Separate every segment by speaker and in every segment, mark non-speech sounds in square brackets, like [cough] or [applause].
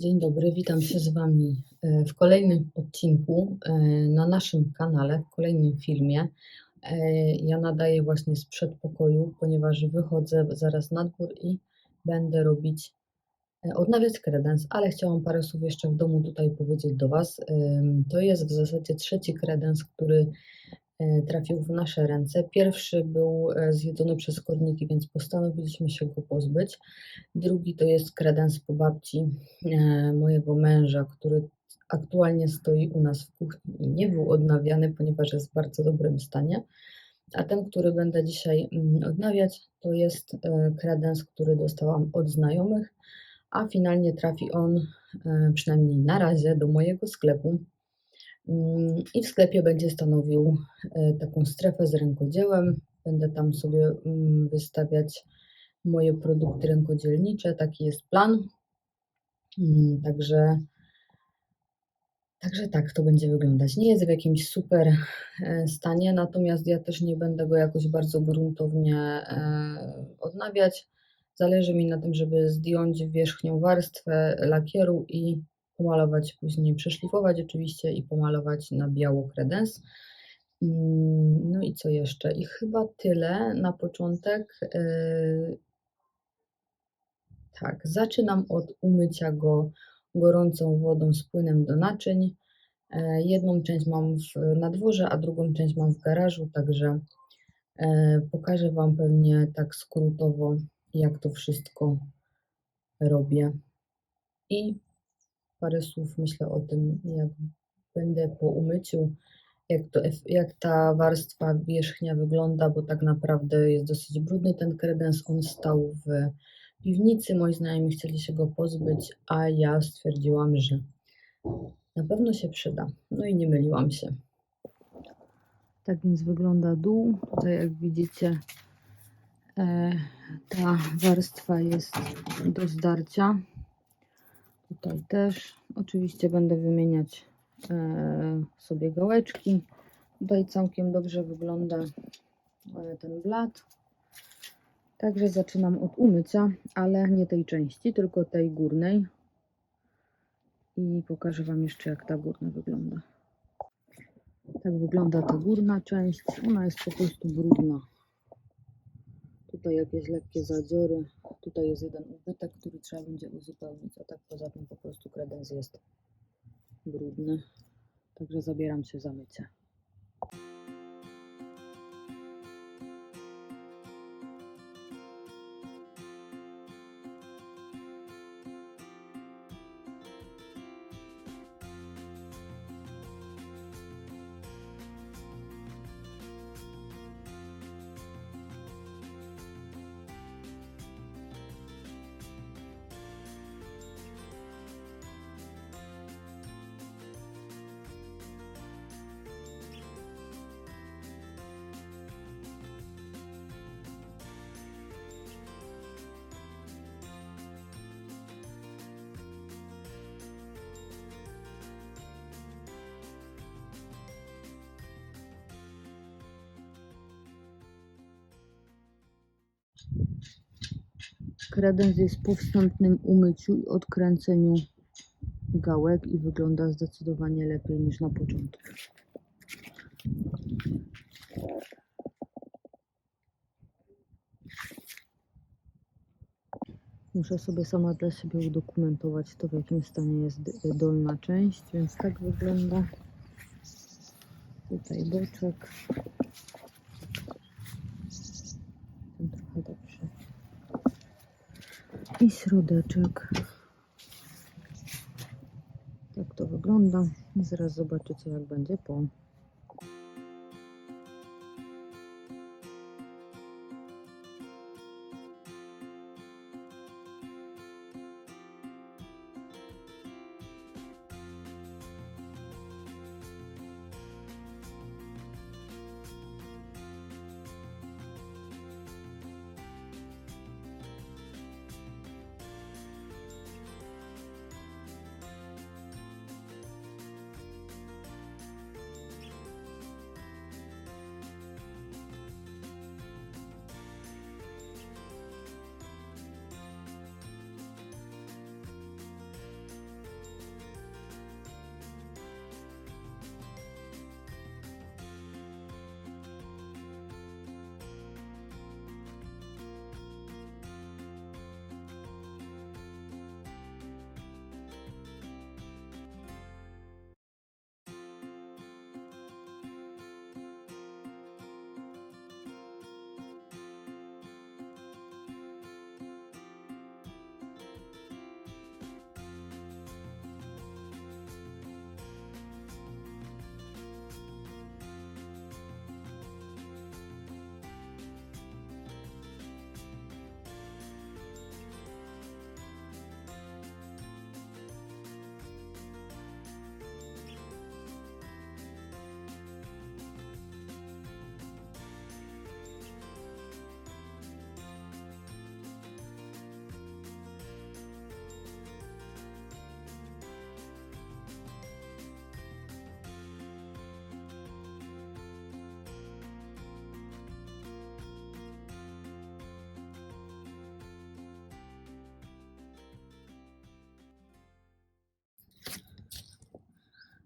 Speaker 1: Dzień dobry, witam się z Wami e, w kolejnym odcinku e, na naszym kanale, w kolejnym filmie. E, Ja nadaję właśnie z przedpokoju, ponieważ wychodzę zaraz na dwór i będę robić, odnawiać kredens, ale chciałam parę słów jeszcze w domu tutaj powiedzieć do Was. To jest w zasadzie trzeci kredens, który trafił w nasze ręce. Pierwszy był e, zjedzony przez korniki, więc postanowiliśmy się go pozbyć. Drugi to jest kredens po babci e, mojego męża, który aktualnie stoi u nas w kuchni i nie był odnawiany, ponieważ jest w bardzo dobrym stanie. A ten, który będę dzisiaj mm, odnawiać, to jest e, kredens, który dostałam od znajomych, a finalnie trafi on, e, przynajmniej na razie, do mojego sklepu. Mm, I w sklepie będzie stanowił e, taką strefę z rękodziełem. Będę tam sobie mm, wystawiać moje produkty rękodzielnicze. Taki jest plan. Mm, Także, także tak to będzie wyglądać. Nie jest w jakimś super e, stanie, natomiast ja też nie będę go jakoś bardzo gruntownie e, odnawiać. Zależy mi na tym, żeby zdjąć wierzchnią warstwę lakieru i pomalować później, przeszlifować oczywiście i pomalować na biało kredens. Mm, No i co jeszcze? I chyba tyle na początek. E, Tak, zaczynam od umycia go gorącą wodą z płynem do naczyń. E, Jedną część mam na dworze, a drugą część mam w garażu, także e, pokażę Wam pewnie tak skrótowo, jak to wszystko robię. I parę słów myślę o tym, jak będę po umyciu, jak, to, jak ta warstwa wierzchnia wygląda, bo tak naprawdę jest dosyć brudny ten kredens. On stał w piwnicy, moi znajomi chcieli się go pozbyć, a ja stwierdziłam, że na pewno się przyda. No i nie myliłam się. Tak więc wygląda dół. Tutaj jak widzicie e, ta warstwa jest do zdarcia. Tutaj też. Oczywiście będę wymieniać e, sobie gałeczki. Tutaj całkiem dobrze wygląda e, ten blat. Także zaczynam od umycia, ale nie tej części, tylko tej górnej. I pokażę Wam jeszcze, jak ta górna wygląda. Tak wygląda ta górna część. Ona jest po prostu brudna. Tutaj jakieś lekkie zadziory. Tutaj jest jeden ubytek, który trzeba będzie uzupełnić, a tak poza tym po prostu kredens jest brudny. Także zabieram się za mycie. Kredens jest po wstępnym umyciu i odkręceniu gałek i wygląda zdecydowanie lepiej niż na początku. Muszę sobie sama dla siebie udokumentować to, w jakim stanie jest dolna część, więc tak wygląda. Tutaj boczek. Ten trochę dobrze. I środeczek. Tak to wygląda. Zaraz zobaczycie, jak będzie po.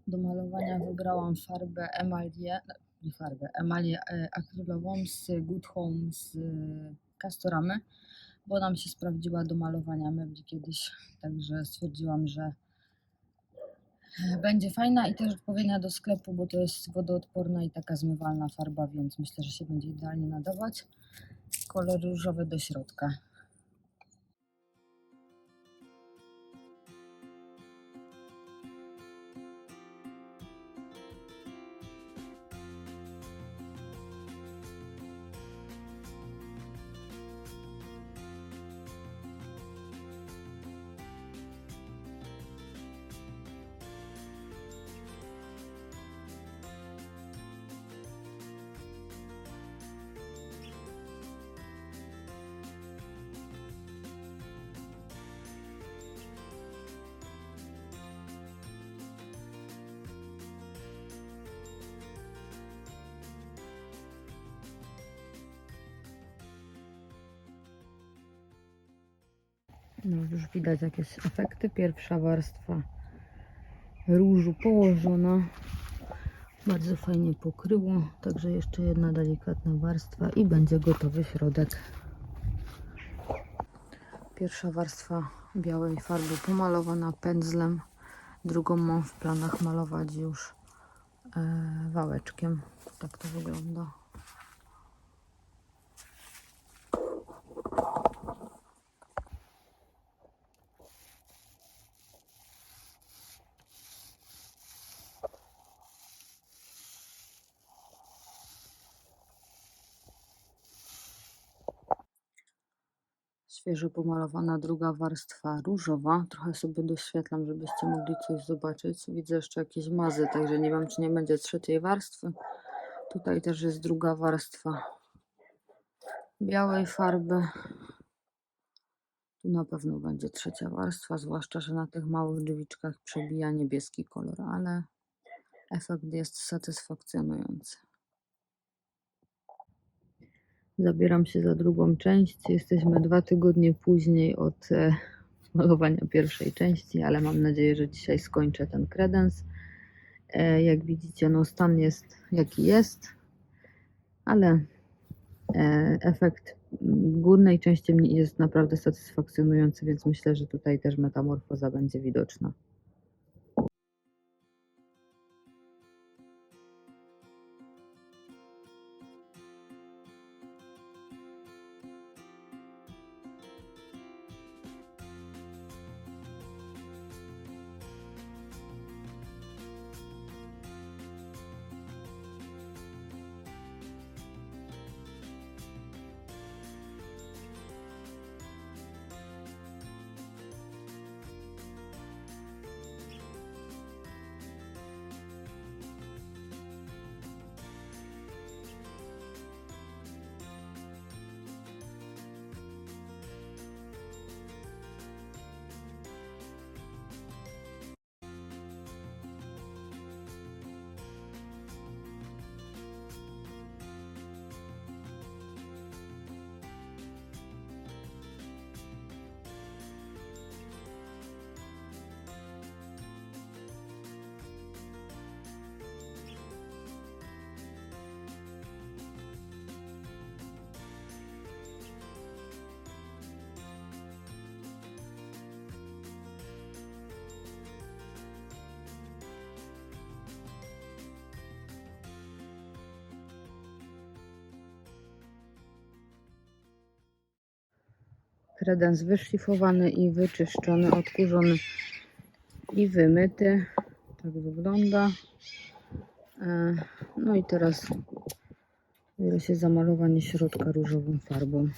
Speaker 1: Do malowania wybrałam farbę emalię, nie farbę, emalię e, akrylową z Good Home z e, Castoramy, bo nam się sprawdziła do malowania mebli kiedyś, także stwierdziłam, że będzie fajna i też odpowiednia do sklepu, bo to jest wodoodporna i taka zmywalna farba, więc myślę, że się będzie idealnie nadawać. Kolor różowy do środka. No już widać jakieś efekty. Pierwsza warstwa różu położona. Bardzo fajnie pokryło. Także jeszcze jedna delikatna warstwa i będzie gotowy środek. Pierwsza warstwa białej farby pomalowana pędzlem. Drugą mam w planach malować już e, wałeczkiem. Tak to wygląda. Świeżo pomalowana druga warstwa różowa. Trochę sobie doświetlam, żebyście mogli coś zobaczyć. Widzę jeszcze jakieś mazy, także nie wiem, czy nie będzie trzeciej warstwy. Tutaj też jest druga warstwa białej farby. Tu na pewno będzie trzecia warstwa, zwłaszcza, że na tych małych drzwiczkach przebija niebieski kolor, ale efekt jest satysfakcjonujący. Zabieram się za drugą część. Jesteśmy dwa tygodnie później od e, malowania pierwszej części, ale mam nadzieję, że dzisiaj skończę ten kredens. E, jak widzicie, no stan jest jaki jest, ale e, efekt górnej części jest naprawdę satysfakcjonujący, więc myślę, że tutaj też metamorfoza będzie widoczna. Kredens wyszlifowany i wyczyszczony, odkurzony i wymyty. Tak wygląda. E, No i teraz biorę się za malowanie środka różową farbą.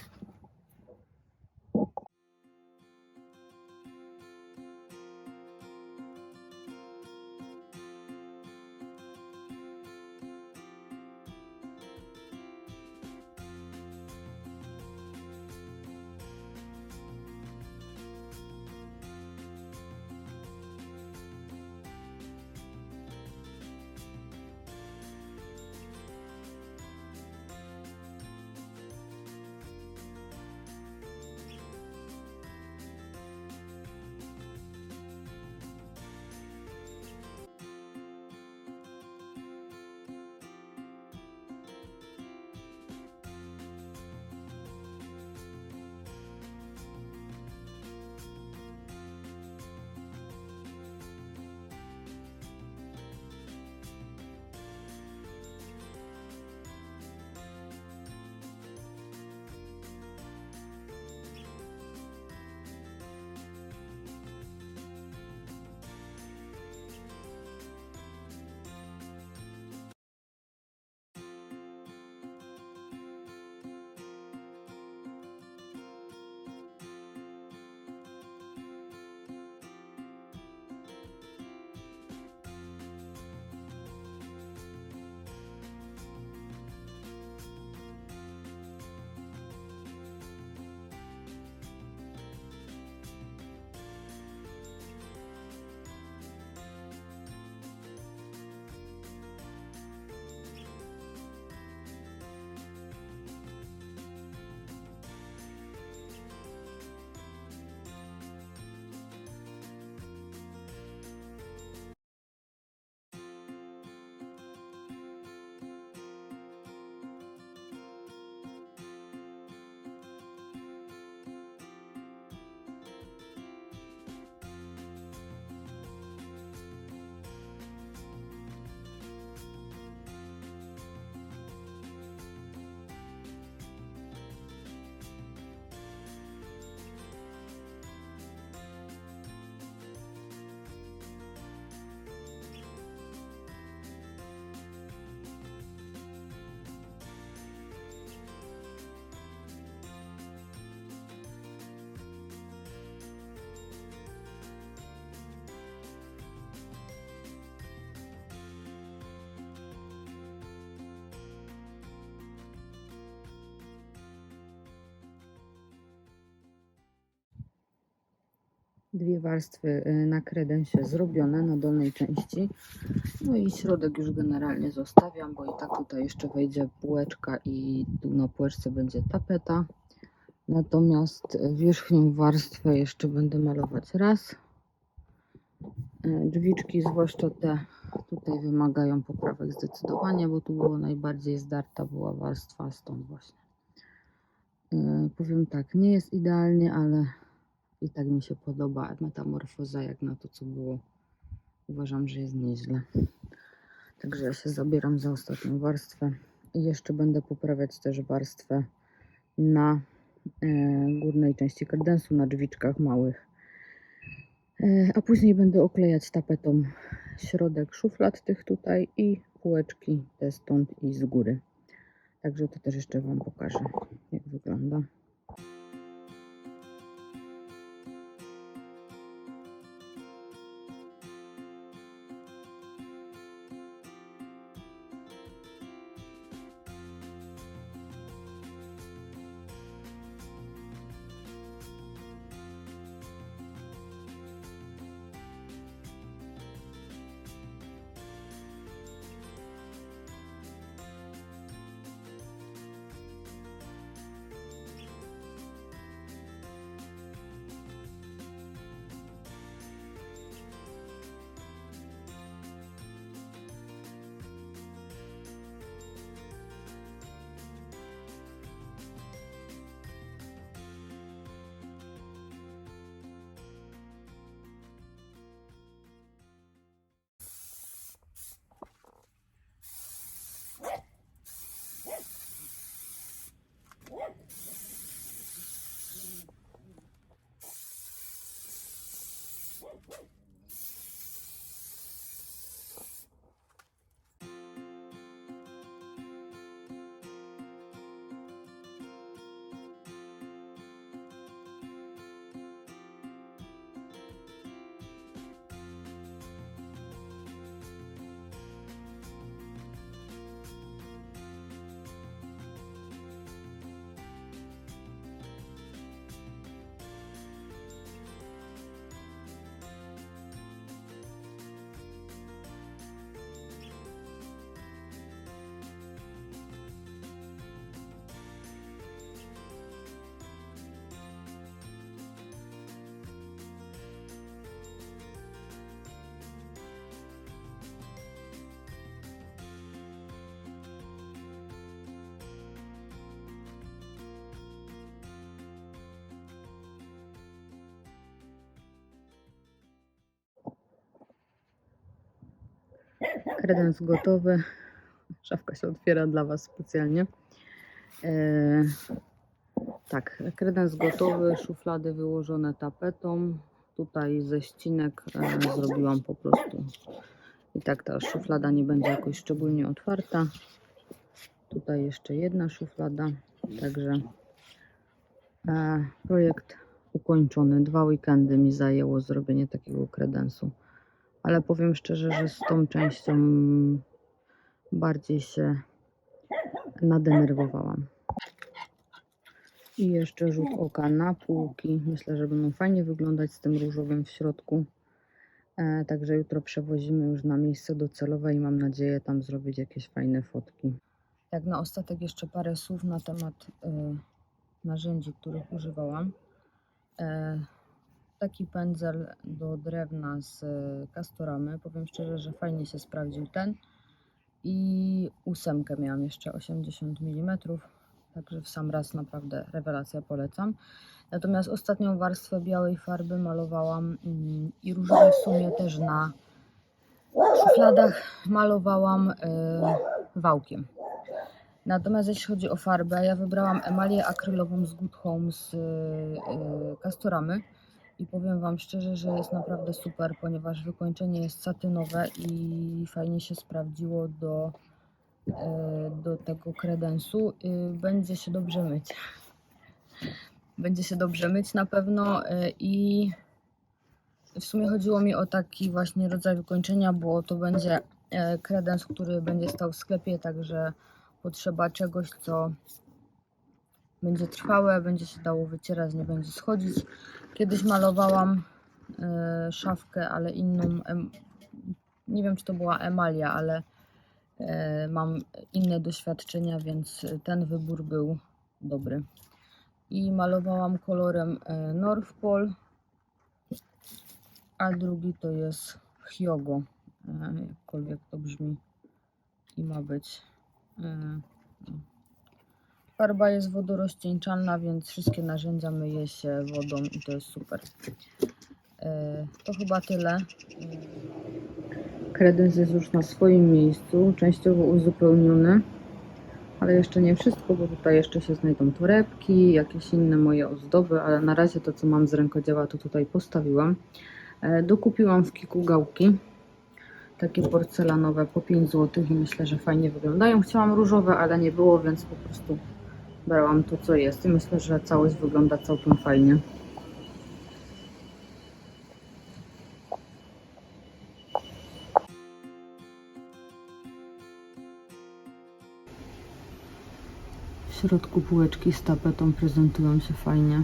Speaker 1: Dwie warstwy y, na kredensie zrobione na dolnej części. No i środek już generalnie zostawiam, bo i tak tutaj jeszcze wejdzie półeczka i tu na półeczce będzie tapeta. Natomiast wierzchnią warstwę jeszcze będę malować raz. E, Drzwiczki, zwłaszcza te tutaj wymagają poprawek zdecydowanie, bo tu było najbardziej zdarta była warstwa, stąd właśnie. Powiem tak, nie jest idealnie, ale i tak mi się podoba metamorfoza jak na to, co było. Uważam, że jest nieźle. Także ja się zabieram za ostatnią warstwę i jeszcze będę poprawiać też warstwę na e, górnej części kredensu, na drzwiczkach małych. E, a później będę oklejać tapetą środek szuflad tych tutaj i półeczki te stąd i z góry. Także to też jeszcze Wam pokażę, jak wygląda. Kredens gotowy. Szafka się otwiera dla Was specjalnie. E, tak, kredens gotowy, szuflady wyłożone tapetą. Tutaj ze ścinek e, zrobiłam po prostu. I tak ta szuflada nie będzie jakoś szczególnie otwarta. Tutaj jeszcze jedna szuflada. Także e, projekt ukończony. Dwa weekendy mi zajęło zrobienie takiego kredensu ale powiem szczerze, że z tą częścią bardziej się nadenerwowałam. I jeszcze rzut oka na półki. Myślę, że będą fajnie wyglądać z tym różowym w środku. E, także jutro przewozimy już na miejsce docelowe i mam nadzieję tam zrobić jakieś fajne fotki. Tak, na ostatek jeszcze parę słów na temat e, narzędzi, których używałam. E, taki pędzel do drewna z e, Castoramy. Powiem szczerze, że fajnie się sprawdził ten. I ósemkę miałam jeszcze 80 mm. Także w sam raz naprawdę rewelacja polecam. Natomiast ostatnią warstwę białej farby malowałam mm, i różowej w sumie też na szufladach malowałam e, wałkiem. Natomiast jeśli chodzi o farbę, ja wybrałam emalię akrylową z Good Home z e, Castoramy i powiem Wam szczerze, że jest naprawdę super, ponieważ wykończenie jest satynowe i fajnie się sprawdziło do, e, do tego kredensu. Y, Będzie się dobrze myć. [laughs] Będzie się dobrze myć na pewno e, i w sumie chodziło mi o taki właśnie rodzaj wykończenia, bo to będzie e, kredens, który będzie stał w sklepie, także potrzeba czegoś, co będzie trwałe, będzie się dało wycierać, nie będzie schodzić. Kiedyś malowałam e, szafkę, ale inną. Nie wiem, czy to była emalia, ale e, mam inne doświadczenia, więc ten wybór był dobry. I malowałam kolorem e, North Pole, a drugi to jest Hyogo, e, jakkolwiek to brzmi i ma być. E, no. Farba jest wodorozcieńczalna, więc wszystkie narzędzia myje się wodą i to jest super. E, To chyba tyle. Kredens jest już na swoim miejscu, częściowo uzupełniony, ale jeszcze nie wszystko, bo tutaj jeszcze się znajdą torebki, jakieś inne moje ozdoby, ale na razie to, co mam z rękodzieła, to tutaj postawiłam. E, Dokupiłam w Kiku gałki, takie porcelanowe po 5 zł i myślę, że fajnie wyglądają. Chciałam różowe, ale nie było, więc po prostu brałam to, co jest i myślę, że całość wygląda całkiem fajnie. W środku półeczki z tapetą prezentują się fajnie.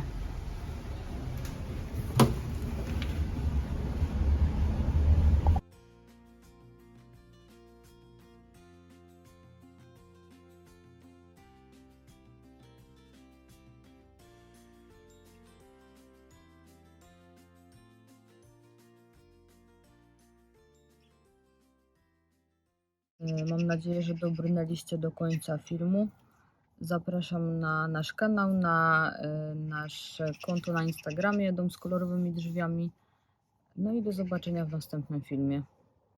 Speaker 1: Nadzieję, że dobrnęliście do końca filmu. Zapraszam na nasz kanał, na e, nasze konto na Instagramie Dom z kolorowymi drzwiami. No i do zobaczenia w następnym filmie.